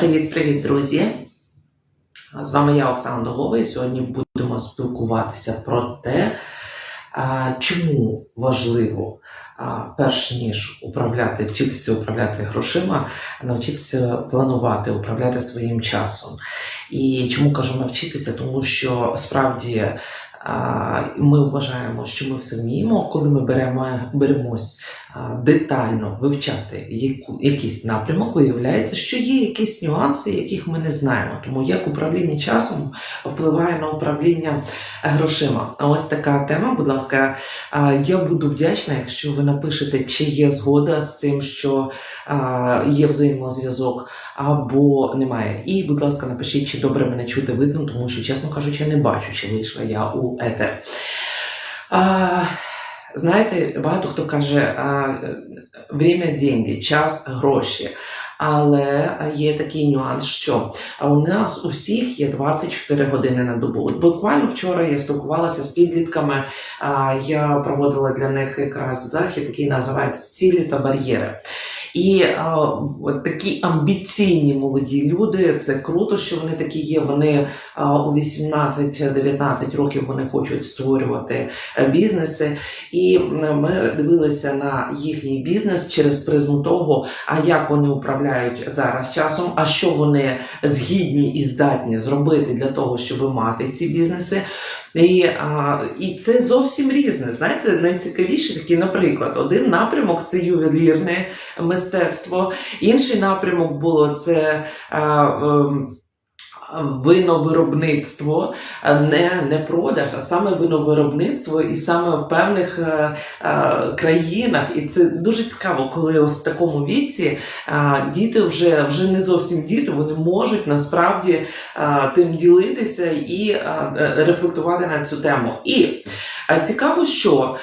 Привіт-привіт, друзі! З вами я, Оксана Долова, і сьогодні будемо спілкуватися про те, чому важливо, перш ніж управляти, вчитися управляти грошима, навчитися планувати, управляти своїм часом. І чому кажу навчитися? Тому що справді ми вважаємо, що ми все вміємо, коли ми беремо, беремось детально вивчати яку, якийсь напрямок, виявляється, що є якісь нюанси, яких ми не знаємо. Тому як управління часом впливає на управління грошима. Ось така тема, будь ласка, я буду вдячна, якщо ви напишете, чи є згода з цим, що є взаємозв'язок або немає. І, будь ласка, напишіть, чи добре мене чути видно, тому що, чесно кажучи, я не бачу, чи вийшла я у етер. А, знаєте, багато хто каже, а, время деньги, час гроші. Але є такий нюанс, що у нас у всіх є 24 години на добу. Буквально вчора я спілкувалася з підлітками. Я проводила для них якраз захід, який називається Цілі та бар'єри. І а, от такі амбіційні молоді люди, це круто, що вони такі є. Вони а, у 18-19 років вони хочуть створювати е, бізнеси. І ми дивилися на їхній бізнес через призму того, а як вони управляють зараз часом, а що вони згідні і здатні зробити для того, щоб мати ці бізнеси. І, а, і це зовсім різне. Знаєте, найцікавіше такі, наприклад, один напрямок це ювелірне мистецтво, інший напрямок було це. А, ем, Виновиробництво, не, не продаж, а саме виновиробництво, і саме в певних е, е, країнах. І це дуже цікаво, коли ось в такому віці е, діти вже вже не зовсім діти, вони можуть насправді е, тим ділитися і е, е, рефлектувати на цю тему. І е, цікаво, що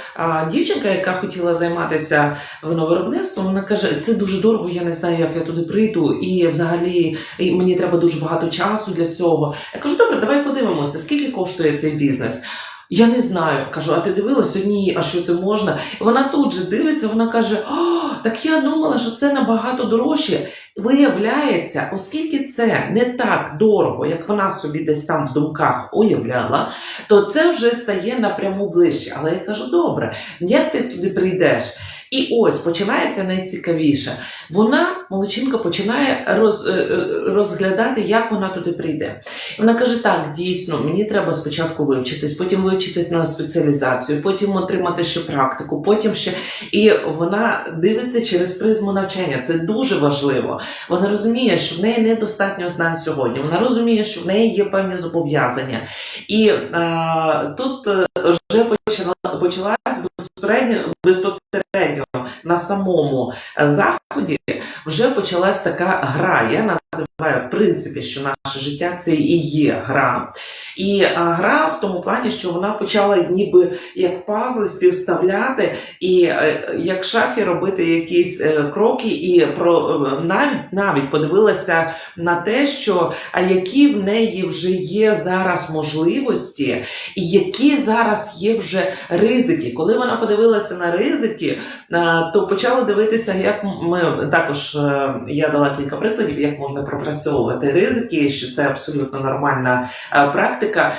дівчинка, яка хотіла займатися виновиробництвом, вона каже: це дуже дорого, я не знаю, як я туди прийду, і взагалі мені треба дуже багато часу для цього. Я кажу, добре, давай подивимося, скільки коштує цей бізнес. Я не знаю. Кажу, а ти дивилася? Ні, а що це можна? І вона тут же дивиться, вона каже: О, так я думала, що це набагато дорожче. Виявляється, оскільки це не так дорого, як вона собі десь там в думках уявляла, то це вже стає напряму ближче. Але я кажу, добре, як ти туди прийдеш? І ось починається найцікавіше. Вона, молодчинка, починає роз, е, е, розглядати, як вона туди прийде. Вона каже: так, дійсно, мені треба спочатку вивчитись, потім вивчитись на спеціалізацію, потім отримати ще практику, потім ще. І вона дивиться через призму навчання. Це дуже важливо. Вона розуміє, що в неї недостатньо знань сьогодні. Вона розуміє, що в неї є певні зобов'язання. І е, тут е, вже почала почалась безпосередньо безпосередньо на самому е, заході вже почалась така гра. Я називаю в принципі, що наше життя це і є гра. І а, гра в тому плані, що вона почала ніби як пазли співставляти, і е, як шахи робити якісь е, кроки, і про е, навіть навіть подивилася на те, що а які в неї вже є зараз можливості, і які зараз є вже ризики. Коли вона подивилася на ризики, е, то почали дивитися, як ми також е, я дала кілька прикладів, як можна пропрацьовувати ризики, що це абсолютно нормальна е, практика.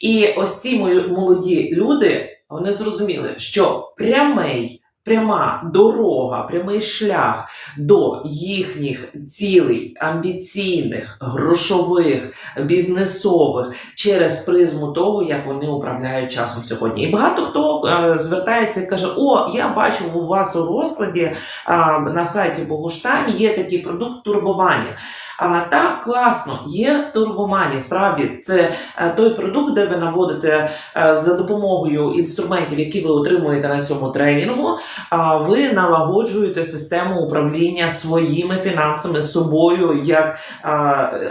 І ось ці молоді люди вони зрозуміли, що прямий. Пряма дорога, прямий шлях до їхніх цілей амбіційних, грошових, бізнесових через призму того, як вони управляють часом сьогодні. І багато хто е, звертається і каже: О, я бачу у вас у розкладі е, на сайті Богуштайм є такий продукт турбування. А, так, класно, є турбомані. Справді, це е, той продукт, де ви наводите е, за допомогою інструментів, які ви отримуєте на цьому тренінгу. Ви налагоджуєте систему управління своїми фінансами собою як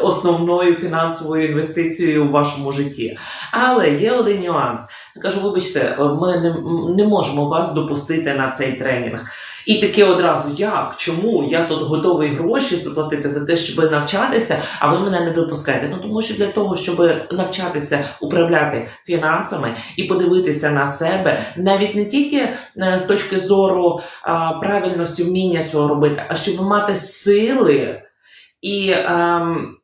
основною фінансовою інвестицією у вашому житті. Але є один нюанс. Я кажу, вибачте, ми не, не можемо вас допустити на цей тренінг. І таке одразу, як? Чому? Я тут готовий гроші заплатити за те, щоб навчатися, а ви мене не допускаєте. Ну тому що для того, щоб навчатися управляти фінансами і подивитися на себе, навіть не тільки е, з точки зору а, правильності вміння цього робити, а щоб мати сили. і ем,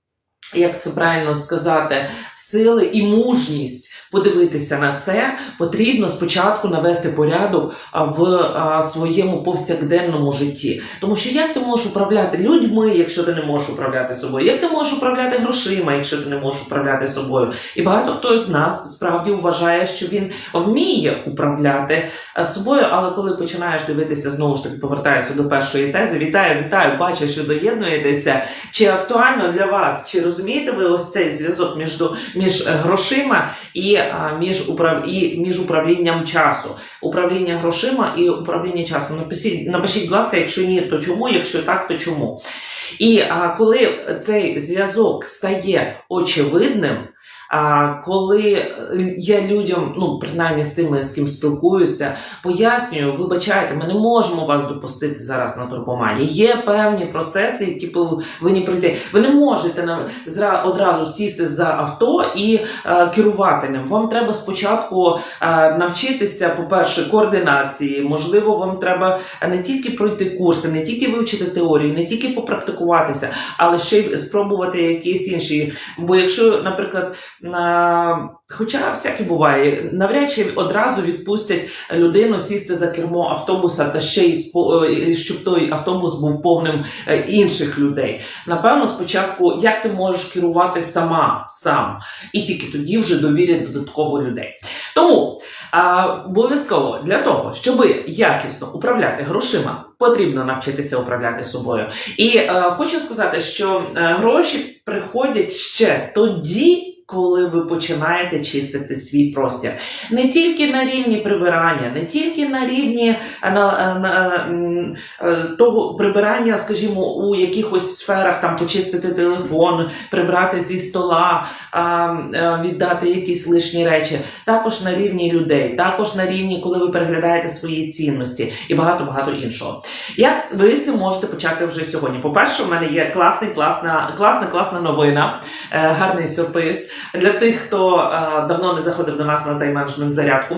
як це правильно сказати, сили і мужність подивитися на це, потрібно спочатку навести порядок в своєму повсякденному житті. Тому що як ти можеш управляти людьми, якщо ти не можеш управляти собою? Як ти можеш управляти грошима, якщо ти не можеш управляти собою? І багато хто з нас справді вважає, що він вміє управляти собою, але коли починаєш дивитися, знову ж таки повертаюся до першої тези. Вітаю, вітаю, бачу, що доєднуєтеся. Чи актуально для вас? Чи розумієте ви ось цей зв'язок між, між е, грошима і, між, управ... і між управлінням часу? Управління грошима і управління часом. Напишіть, напишіть, будь ласка, якщо ні, то чому? Якщо так, то чому? І а, коли цей зв'язок стає очевидним, а, коли я людям, ну принаймні з тими, з ким спілкуюся, пояснюю, вибачайте, ми не можемо вас допустити зараз на турбомані. Є певні процеси, які повинні пройти. Ви не можете одразу сісти за авто і е, керувати ним. Вам треба спочатку е, навчитися, по-перше, координації. Можливо, вам треба не тільки пройти курси, не тільки вивчити теорію, не тільки попрактикуватися, але ще й спробувати якісь інші. Бо якщо, наприклад, на Хоча всяке буває, навряд чи одразу відпустять людину сісти за кермо автобуса, та ще й е, щоб той автобус був повним е, інших людей. Напевно, спочатку, як ти можеш керувати сама сам, і тільки тоді вже довірять додатково людей. Тому обов'язково для того, щоб якісно управляти грошима, потрібно навчитися управляти собою. І е, хочу сказати, що гроші приходять ще тоді. Коли ви починаєте чистити свій простір, не тільки на рівні прибирання, не тільки на рівні е, на, на, е, того прибирання, скажімо, у якихось сферах там почистити телефон, прибрати зі стола, е, віддати якісь лишні речі, також на рівні людей, також на рівні, коли ви переглядаєте свої цінності і багато багато іншого. Як ви це можете почати вже сьогодні? По-перше, в мене є класний, класна, класна, класна новина, е, гарний сюрприз для тих, хто е, давно не заходив до нас на тайм-менеджмент зарядку.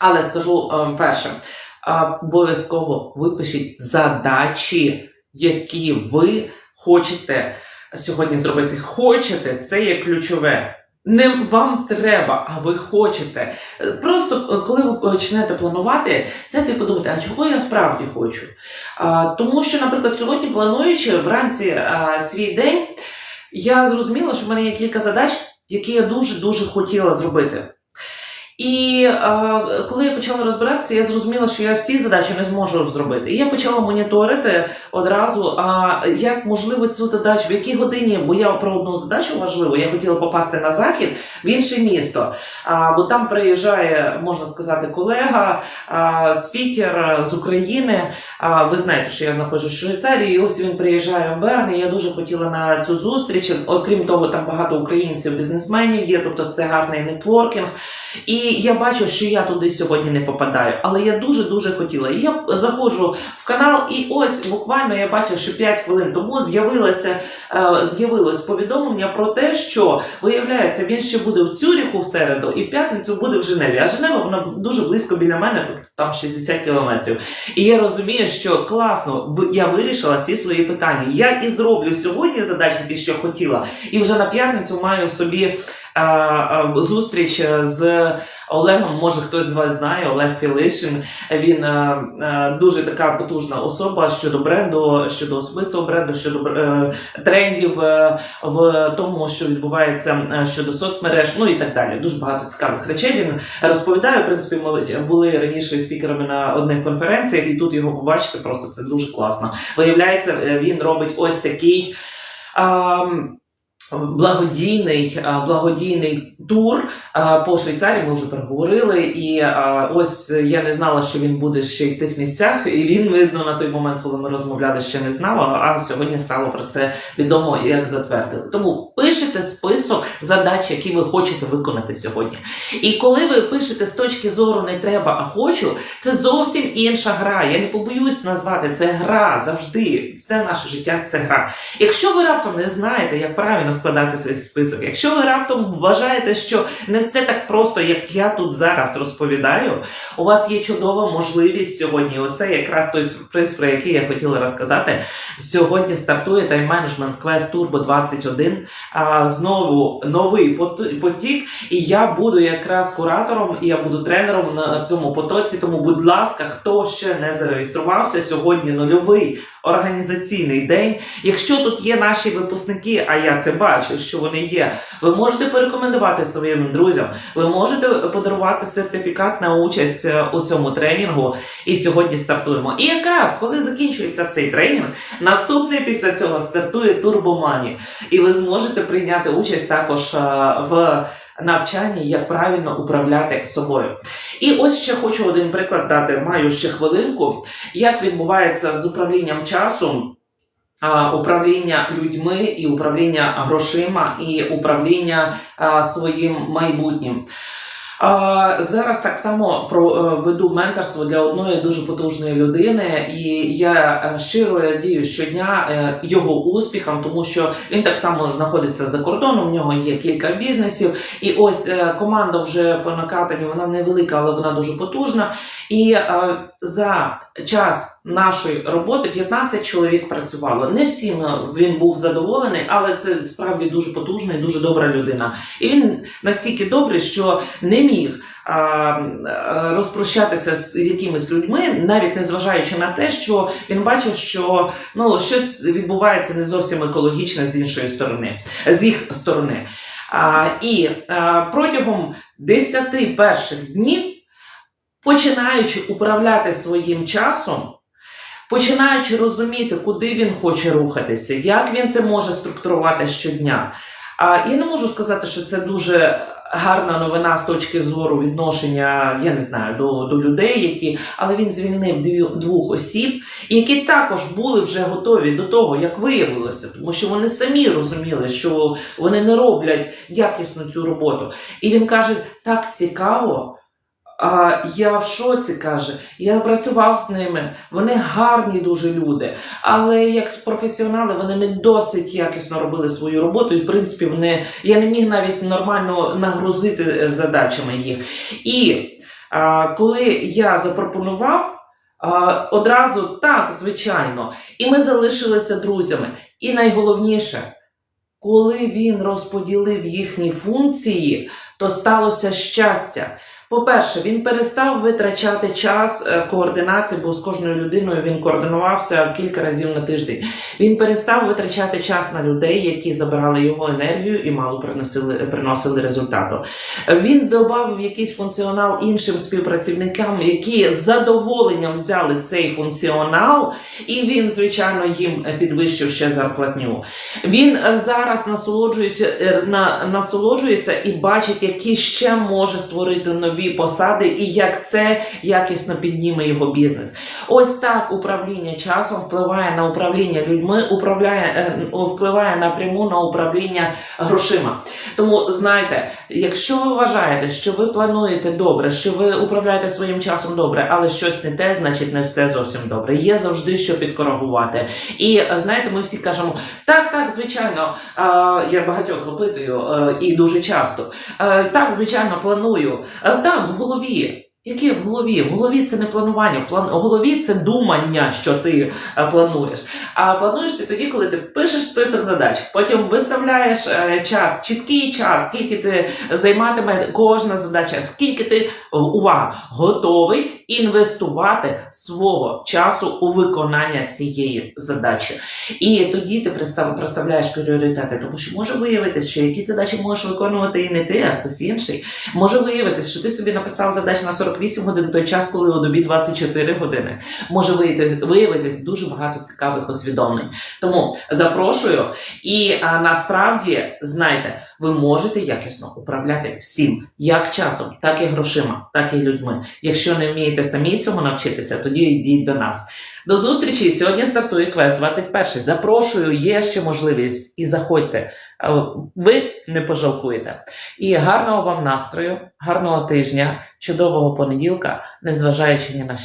Але скажу е, перше, е, обов'язково випишіть задачі, які ви хочете сьогодні зробити. Хочете, це є ключове. Не вам треба, а ви хочете. Просто коли ви почнете планувати, сядьте і подумайте, а чого я справді хочу? А, тому що, наприклад, сьогодні плануючи вранці а, свій день, я зрозуміла, що в мене є кілька задач, які я дуже дуже хотіла зробити. І е, коли я почала розбиратися, я зрозуміла, що я всі задачі не зможу зробити. І я почала моніторити одразу, а як можливо цю задачу, в якій годині, бо я про одну задачу важливу, я хотіла попасти на захід в інше місто. А, бо там приїжджає, можна сказати, колега, а, спікер з України. А, ви знаєте, що я знаходжусь в Швейцарії, і ось він приїжджає в Берн, і я дуже хотіла на цю зустріч. Окрім того, там багато українців, бізнесменів є, тобто це гарний нетворкінг. І я бачу, що я туди сьогодні не попадаю, але я дуже дуже хотіла. Я заходжу в канал, і ось буквально я бачу, що 5 хвилин тому з'явилося е, з'явилось повідомлення про те, що виявляється, він ще буде в Цюріху в середу, і в п'ятницю буде в Женеві. А Женева вона дуже близько біля мене, тобто там 60 кілометрів. І я розумію, що класно я вирішила всі свої питання. Я і зроблю сьогодні задачі, ті, що хотіла, і вже на п'ятницю маю собі. Е, е, Зустріч з Олегом, може хтось з вас знає, Олег Філишин. Він е, е, дуже така потужна особа щодо бренду, щодо особистого бренду, щодо трендів в тому, що відбувається щодо соцмереж, ну і так далі. Дуже багато цікавих речей він розповідає. В принципі, ми були раніше спікерами на одних конференціях, і тут його побачити просто це дуже класно. Виявляється, він робить ось такий. ам, Благодійний благодійний тур по Швейцарії. Ми вже переговорили, і ось я не знала, що він буде ще й в тих місцях. І він видно на той момент, коли ми розмовляли, ще не знав. А сьогодні стало про це відомо, як затвердили. Тому пишете список задач, які ви хочете виконати сьогодні. І коли ви пишете з точки зору не треба, а хочу, це зовсім інша гра. Я не побоюсь назвати це гра завжди. Все наше життя це гра. Якщо ви раптом не знаєте, як правильно складати свій список. Якщо ви раптом вважаєте, що не все так просто, як я тут зараз розповідаю, у вас є чудова можливість сьогодні. Оце якраз той сюрприз, про який я хотіла розказати. Сьогодні стартує тайм-менеджмент Quest Turbo 21. А, знову новий потік, і я буду якраз куратором, і я буду тренером на цьому потоці. Тому, будь ласка, хто ще не зареєструвався, сьогодні нульовий організаційний день. Якщо тут є наші випускники, а я це бачу, що вони є, ви можете порекомендувати своїм друзям. Ви можете подарувати сертифікат на участь е, у цьому тренінгу. І сьогодні стартуємо. І якраз коли закінчується цей тренінг, наступний після цього стартує Турбомані. І ви зможете прийняти участь також е, в навчанні, як правильно управляти собою. І ось ще хочу один приклад дати. Маю ще хвилинку, як відбувається з управлінням часом. Управління людьми і управління грошима, і управління своїм майбутнім. Зараз так само проведу менторство для одної дуже потужної людини, і я е, щиро радію щодня е, його успіхам, тому що він так само знаходиться за кордоном. В нього є кілька бізнесів, і ось е, команда вже по накатанні, вона невелика, але вона дуже потужна. І е, за час нашої роботи 15 чоловік працювало. Не всім він був задоволений, але це справді дуже потужна і дуже добра людина. І він настільки добрий, що не міг розпрощатися з якимись людьми, навіть не зважаючи на те, що він бачив, що ну щось відбувається не зовсім екологічно з іншої сторони, з їх сторони. А, і а, протягом 10 перших днів, починаючи управляти своїм часом. Починаючи розуміти, куди він хоче рухатися, як він це може структурувати щодня. А я не можу сказати, що це дуже гарна новина з точки зору відношення, я не знаю, до, до людей, які, але він звільнив дві, двох осіб, які також були вже готові до того, як виявилося, тому що вони самі розуміли, що вони не роблять якісно цю роботу. І він каже: так цікаво. А я в шоці каже, я працював з ними. Вони гарні дуже люди, але як професіонали вони не досить якісно робили свою роботу. І в принципі, вони я не міг навіть нормально нагрузити е, задачами їх. І а, коли я запропонував. А, одразу так, звичайно, і ми залишилися друзями. І найголовніше, коли він розподілив їхні функції, то сталося щастя. По-перше, він перестав витрачати час е, координації, бо з кожною людиною він координувався кілька разів на тиждень. Він перестав витрачати час на людей, які забирали його енергію і мало приносили, приносили результату. Він додав якийсь функціонал іншим співпрацівникам, які з задоволенням взяли цей функціонал, і він, звичайно, їм підвищив ще зарплатню. Він е, зараз насолоджується, е, на, насолоджується і бачить, які ще може створити нові посади, і як це якісно підніме його бізнес. Ось так управління часом впливає на управління людьми, управляє, е, впливає напряму на управління грошима. Тому знайте, якщо ви вважаєте, що ви плануєте добре, що ви управляєте своїм часом добре, але щось не те, значить не все зовсім добре. Є завжди що підкоригувати. І е, знаєте, ми всі кажемо, так, так, звичайно, я багатьох опитую е, і дуже часто. Так, звичайно, планую. Е, так, в голові. Яке в голові? В голові це не планування. План в голові це думання, що ти е, плануєш. А плануєш ти тоді, коли ти пишеш список задач, потім виставляєш е, час, чіткий час, скільки ти займатиме кожна задача, скільки ти увага, готовий інвестувати свого часу у виконання цієї задачі. І тоді ти проставляєш пріоритети, тому що може виявитися, що якісь задачі можеш виконувати і не ти, а хтось інший. Може виявитися, що ти собі написав задачу на 48 годин той час, коли у добі 24 години. Може виявитись, виявитись дуже багато цікавих усвідомлень. Тому запрошую. І а, насправді знайте, ви можете якісно управляти всім, як часом, так і грошима, так і людьми. Якщо не вмієте самі цьому навчитися, тоді йдіть до нас. До зустрічі! Сьогодні стартує квест 21. Запрошую, є ще можливість і заходьте. Е, Ви не пожалкуєте. І гарного вам настрою, гарного тижня, чудового понеділка, незважаючи ні на що.